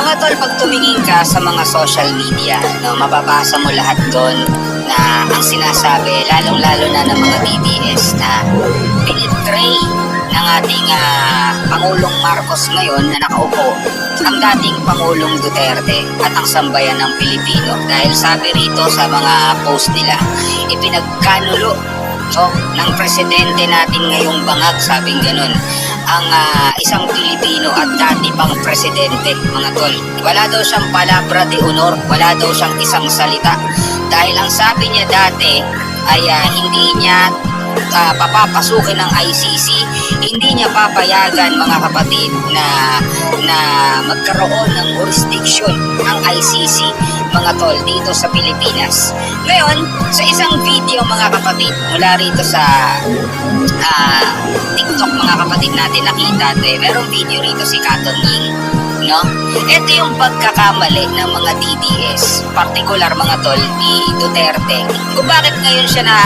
Mga tol, pag tumingin ka sa mga social media, no, mababasa mo lahat doon na ang sinasabi, lalong-lalo na ng mga DDS na pinitray ng ating ah, Pangulong Marcos ngayon na nakaupo. Ang dating Pangulong Duterte at ang sambayan ng Pilipino. Dahil sabi rito sa mga post nila ipinagkanulo no, ng presidente natin ngayong bangag sabing ganun ang ah, isang Pilipino at dati pang presidente mga tol. Wala daw siyang palabra de honor wala daw siyang isang salita. Dahil ang sabi niya dati ay ah, hindi niya ah, papapasukin ng ICC, hindi niya papayagan mga kapatid na na magkaroon ng jurisdiction ang ICC mga tol dito sa Pilipinas. Ngayon, sa isang video mga kapatid mula rito sa ah, TikTok mga kapatid natin nakita eh, merong video rito si Katon Ying no? Ito yung pagkakamali ng mga DDS, particular mga tol ni Duterte. Kung bakit ngayon siya na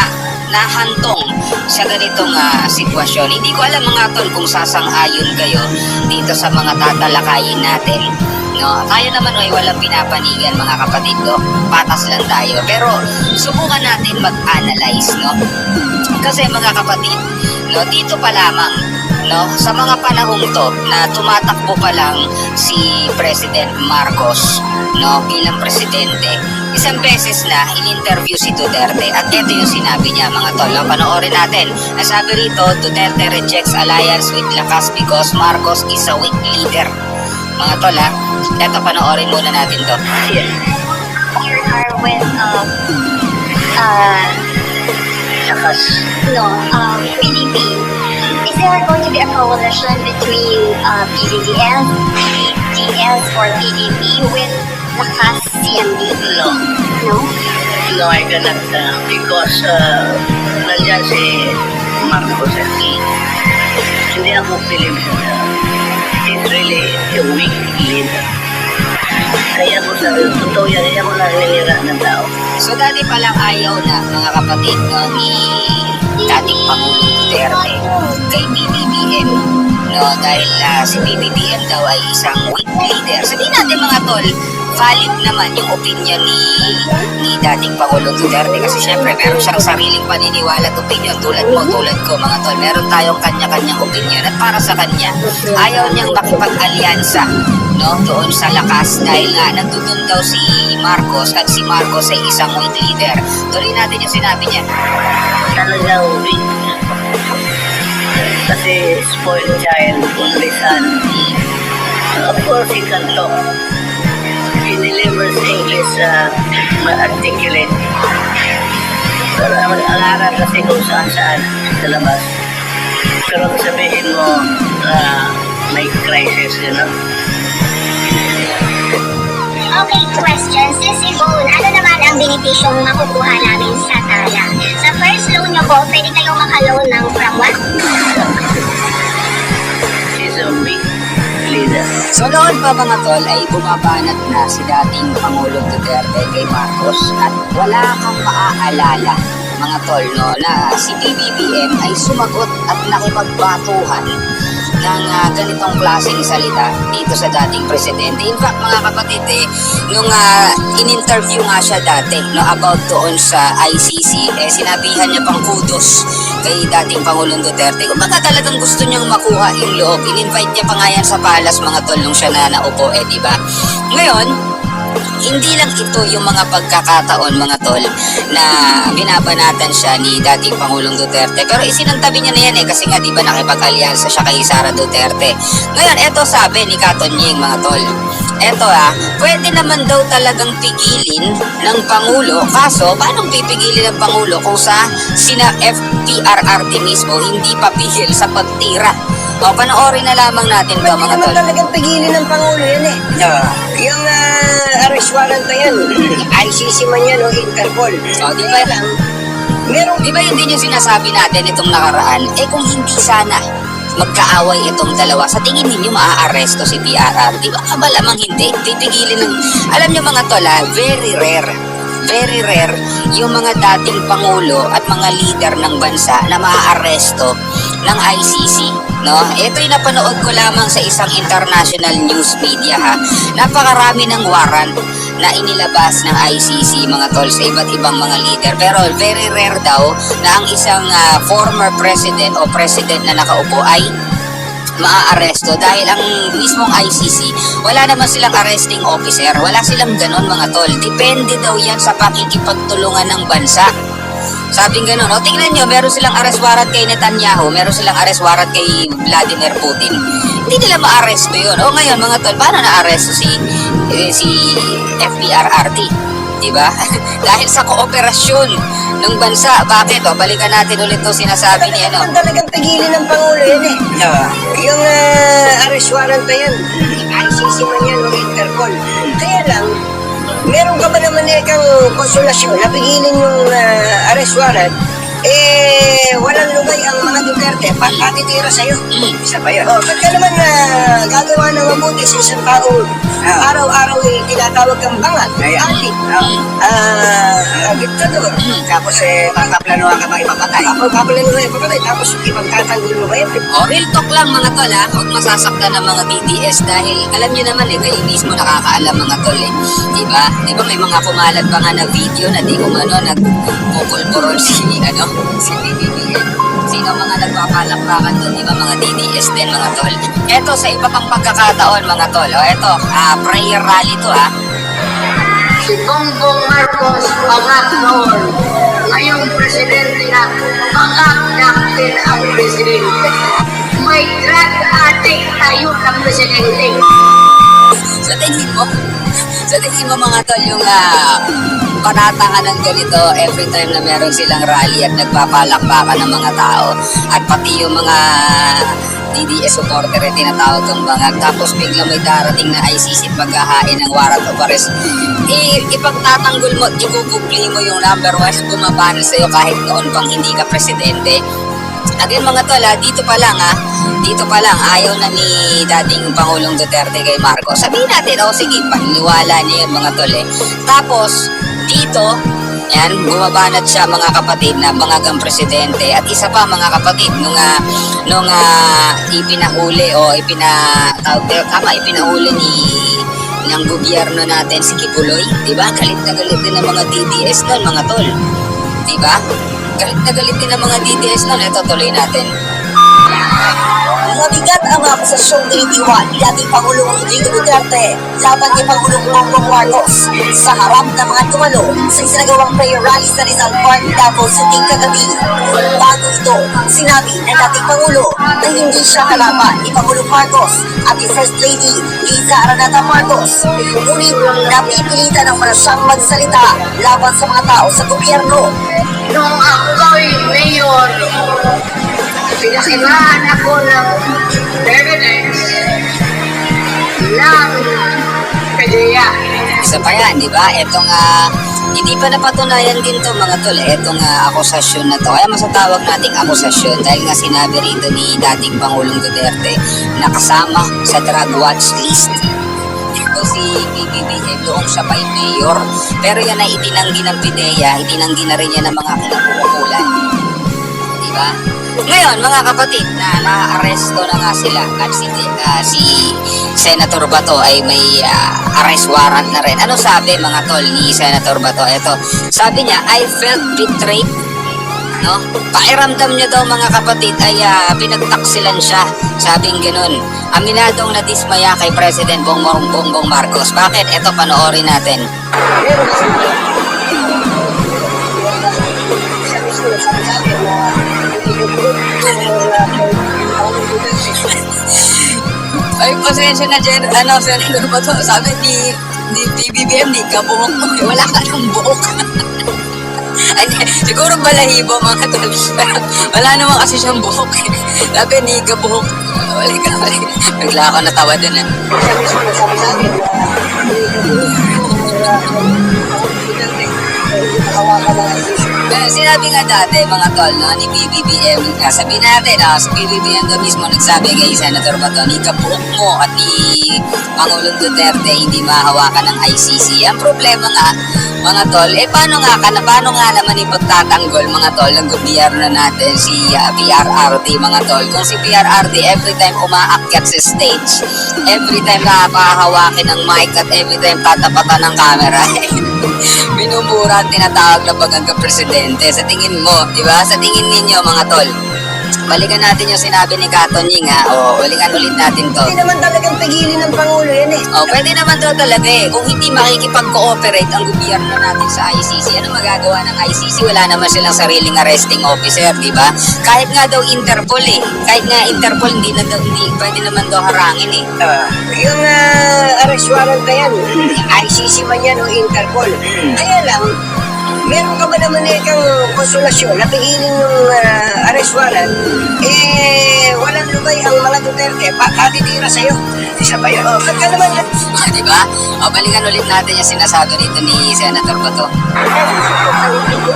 nahantong sa ganitong ah, sitwasyon. Hindi ko alam mga tol kung sasang-ayon kayo dito sa mga tatalakayin natin. No, tayo naman ay walang pinapanigan mga kapatid ko. Patas lang tayo. Pero subukan natin mag-analyze, no? Kasi mga kapatid, no, dito pa lamang no sa mga panahong to na tumatakbo pa lang si President Marcos no bilang presidente isang beses na in-interview si Duterte at ito yung sinabi niya mga tol no? panoorin natin ang sabi rito Duterte rejects alliance with Lakas because Marcos is a weak leader mga tol ha ito panoorin muna natin to here are with um uh Lakas. no um PDP. There going to be a coalition between uh, PDDS, PDDS or PDP with Lakas CMD? No. No. No, I cannot uh, because uh, nandyan si Marcos at hindi ako feeling uh, he's really a weak leader. Kaya ko sa totoo yan, kaya ko naninira ng tao. So dati palang ayaw na mga kapatid no, ni dating Pangulong Duterte kay BBBM no dahil ah, si BBBM daw ay isang weak leader. Sabihin natin mga tol, valid naman yung opinion ni ni dating Pangulong Duterte kasi syempre meron siyang sariling paniniwala at opinion tulad mo, tulad ko mga tol. Meron tayong kanya-kanyang opinion at para sa kanya, ayaw niyang makipag-alyansa no doon sa lakas dahil nga nandun daw si Marcos at si Marcos ay isang weak leader. Tuloy natin yung sinabi niya. Talagang weak. Kasi spoiled child, only son. Of course, he can talk. He delivers English uh, articulate. Pero ang aral kasi kung saan saan sa labas. Pero sabihin mo, uh, may crisis, you know? Okay, question. Sis Yvonne, ano naman ang benepisyong makukuha namin sa Tala? Sa first loan nyo po, pwede kayong makaloan ng from what? She's a noon pa mga tol ay bumabanat na si dating Pangulong Duterte kay Marcos at wala kang maaalala mga tol no na si BBBM ay sumagot at nakipagbatuhan ng ah, ganitong klaseng salita dito sa dating presidente. In fact, mga kapatid, eh, nung ah, in-interview nga siya dati no, about doon sa ICC, eh, sinabihan niya pang kudos kay dating Pangulong Duterte. Kung baka talagang gusto niyang makuha yung loob, in-invite niya pa nga yan sa palace mga tol nung siya na naupo, eh, di ba? Ngayon, hindi lang ito yung mga pagkakataon mga tol na binabanatan siya ni dating Pangulong Duterte. Pero isinantabi niya na yan eh kasi nga di ba nakipag-alyansa siya kay Sara Duterte. Ngayon eto sabi ni Katon Ying mga tol. Eto ah pwede naman daw talagang pigilin ng Pangulo. Kaso paano pipigilin ng Pangulo kung sa sina FPRRT mismo hindi papigil sa pagtira o panoorin na lamang natin Pwede mga naman tol talagang pigilin ng Pangulo yan eh. Yung uh, arrest warrant na yan, ICC man yan o Interpol. o di ba lang, merong Di ba yun din yung sinasabi natin itong nakaraan? Eh kung hindi sana magkaaway itong dalawa, sa tingin ninyo maaaresto si PRR? Di ba? Malamang hindi. Pipigilin ng... Alam nyo mga tola, very rare. Very rare yung mga dating pangulo at mga leader ng bansa na maaaresto ng ICC. No? Ito'y napanood ko lamang sa isang international news media ha. Napakarami ng warrant na inilabas ng ICC mga tol sa iba't ibang mga leader. Pero very rare daw na ang isang ah, former president o president na nakaupo ay maaaresto dahil ang mismong ICC, wala naman silang arresting officer. Wala silang ganon mga tol. Depende daw yan sa pakikipagtulungan ng bansa. Sabing gano'n, o tingnan nyo, meron silang arrest warrant kay Netanyahu, meron silang arrest warrant kay Vladimir Putin. Hindi nila ma-arresto yun. O ngayon mga tol, paano na-arresto si, eh, si FPRRT? Diba? Dahil sa kooperasyon ng bansa. Bakit? O, balikan natin ulit to sinasabi ni ano. Kung talagang pigilin ng Pangulo yan eh. Yung ah, arrest warrant na yan, ICC man yan o Interpol. Kaya lang, meron ka ba naman eh kang konsulasyon na pigilin yung ah, arrest warrant, eh, walang lugay ang mga Duterte pag patitira sa'yo. Mm. Isa pa yun. Oh, ba't ka naman na gagawa ng mabuti sa isang taong araw-araw eh, tinatawag kang bangat, ati, ah, ah, diktador. Tapos eh, papaplanuhan ka ba ipapatay? Ako, papaplanuhan ipapatay. Tapos ipagtatanggol mo ba yun? O, real talk lang mga tol ha. Huwag masasaktan ng mga BDS dahil alam nyo naman eh, kayo mismo nakakaalam mga tol eh. Diba? Diba may mga kumalat pa nga na video na di umano nagpupulpurol si, ano, si BBBM. Sino mga nagpapalakpakan doon, diba mga DDS din mga tol. Eto, sa iba pang pagkakataon mga tol. O, eto, ah, prayer rally to ha. Si Bongbong Marcos pangak noon. Ngayong presidente na pangak natin ang presidente. May drug addict tayo ng presidente. Sa tingin mo, sa tingin mo mga tol, yung uh, panatangan ng ganito every time na meron silang rally at nagpapalakpakan ng mga tao at pati yung mga DDS supporter ay tinatawag kang bangag tapos bigla may darating na ICC at paghahain ng warrant of arrest eh ipagtatanggol mo at ikukubli mo yung number one na bumabana sa'yo kahit noon pang hindi ka presidente Again mga tol, ha, dito pa lang ha, dito pa lang, ayaw na ni dating Pangulong Duterte kay Marcos. Sabihin natin, oh sige, paniniwala niya yung mga tol eh. Tapos, dito, yan, bumabanat siya mga kapatid na bangagang presidente. At isa pa mga kapatid, nung, ah, nung ah, ipinahuli o ipina, tayo, tama, ipinahuli ni ng gobyerno natin si Kibuloy, di ba? Galit na galit din ng mga DDS noon, mga tol. Di ba? Galit na galit din ng mga DDS noon. Ito, tuloy natin. Mabigat ang akusasyong tinitiwan ni dating Pangulong Rodrigo Duterte laban kay Pangulong Bongbong Marcos sa harap ng mga tumalo sa isinagawang prayer rally sa Rizal Park, Davao City kagabi. Bago ito, sinabi ng dating Pangulo na hindi siya kalaban ni Pangulong Marcos at ni First Lady Liza Aranata Marcos. Ngunit napipilitan ng para siyang magsalita laban sa mga tao sa gobyerno. Nung ako'y mayor, pinakilaan ako ng evidence ng PDEA. Isa pa yan, di ba? Ito nga, hindi pa napatunayan din to mga tol. Ito nga akusasyon na to. Kaya masatawag nating akusasyon dahil nga sinabi rito ni dating Pangulong Duterte na kasama sa drug watch list. Ito si BBBM noong siya pa mayor. Pero yan ay itinanggi ng PIDEA, itinanggi na rin yan ng mga kinakukulan. Di ba? Ngayon, mga kapatid, na na-arresto na nga sila at si, ah, si Senator Bato ay may ah, arrest warrant na rin. Ano sabi mga tol ni Senator Bato? Ito, sabi niya, I felt betrayed. No? Pakiramdam niya daw mga kapatid ay ah, pinagtaksilan siya. Sabing ganun. Aminadong nadismaya kay President Bongbong Bongbong Marcos. Bakit? Ito panoorin natin. Ay, pasensya na dyan. Ano, Senator Bato, sabi ni, ni PBBM, ni ka buhok mo. Eh, wala ka ng buhok. Ay, siguro balahibo mga tol. wala naman kasi siyang buhok. Sabi ni ka buhok. Wala ka. Bigla ako natawa dun eh. Kaya sinabi nga dati, mga tol, no, ni BBBM, uh, sabi natin, no, si BBBM daw mismo nagsabi kay Senator Bato, ni kabuok mo at ni Pangulong Duterte hindi mahawakan ng ICC. Ang problema nga, mga tol, eh paano nga ka paano nga naman ipagtatanggol, mga tol, ng gobyerno natin, si uh, PRRD, mga tol. Kung si PRRD, every time umaakyat sa stage, every time nakahawakin ng mic at every time tatapatan ng camera, minumura ang tinatawag na bagang presidente. Sa tingin mo, di ba? Sa tingin ninyo, mga tol, balikan natin yung sinabi ni Katon Ying, ha? O, balikan ulit natin to. Hindi naman talagang pigilin ng eh. Oh, pwede naman daw talaga eh. Kung hindi makikipag-cooperate ang gobyerno natin sa ICC, ano magagawa ng ICC? Wala naman silang sariling arresting officer, di ba? Kahit nga daw Interpol eh. Kahit nga Interpol, hindi na daw, hindi, pwede naman daw harangin eh. Ah, yung uh, arrest warrant na yan, ICC man yan o Interpol. Kaya lang, meron ka ba naman eh kang konsulasyon na pigilin yung ah, arrest warrant, eh, walang lumay ang mga Duterte, pa katitira sa'yo. Isa ba yun? Oh, ba't ka naman Ah, di ba? O, balikan ulit natin yung sinasabi rito ni Senator Bato. Ano ito?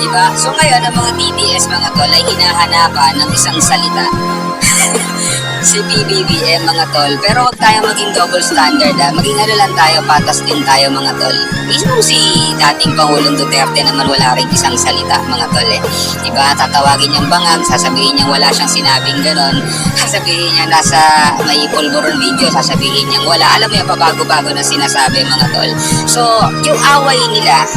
Diba? So ngayon, ang mga TTS mga tol ay hinahanapan ng isang salita. Si BBBM mga tol. Pero wag tayo maging double standard ha. Maging ano lang tayo, patas din tayo mga tol. Mismo si dating Pangulong Duterte naman wala rin isang salita mga tol eh. Diba? Tatawagin niyang bangag, sasabihin niyang wala siyang sinabing ganon. Sasabihin niya nasa may pulburon video, sasabihin niyang wala. Alam mo yung pabago-bago na sinasabi mga tol. So, yung away nila,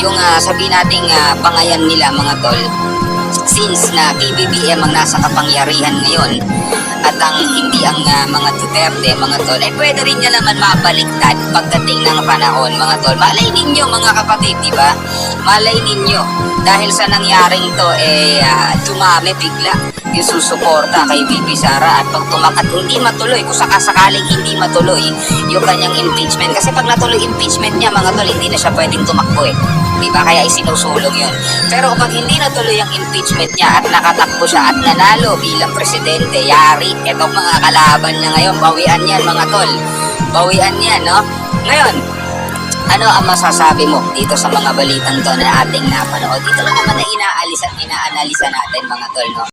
yung uh, sabi nating ah, pangayan nila mga tol since na PBBM ang nasa kapangyarihan ngayon at ang hindi ang ah, mga Duterte mga tol ay pwede rin niya naman mabaliktad pagdating ng panahon mga tol. Malay ninyo mga kapatid di ba? Malay ninyo. Dahil sa nangyaring to eh ah, dumami bigla yung susuporta kay Bibi Sara. At pag tumakat hindi matuloy. Kung sakasakaling hindi matuloy yung kanyang impeachment. Kasi pag natuloy impeachment niya mga tol hindi na siya pwedeng tumakbo eh di ba kaya isinusulong yun pero kapag hindi natuloy ang impeachment niya at nakatakbo siya at nanalo bilang presidente yari etong mga kalaban niya ngayon bawian yan mga tol bawian yan no ngayon ano ang masasabi mo dito sa mga balitang to na ating napanood? Dito lang naman na inaalis at inaanalisa natin mga tol, no?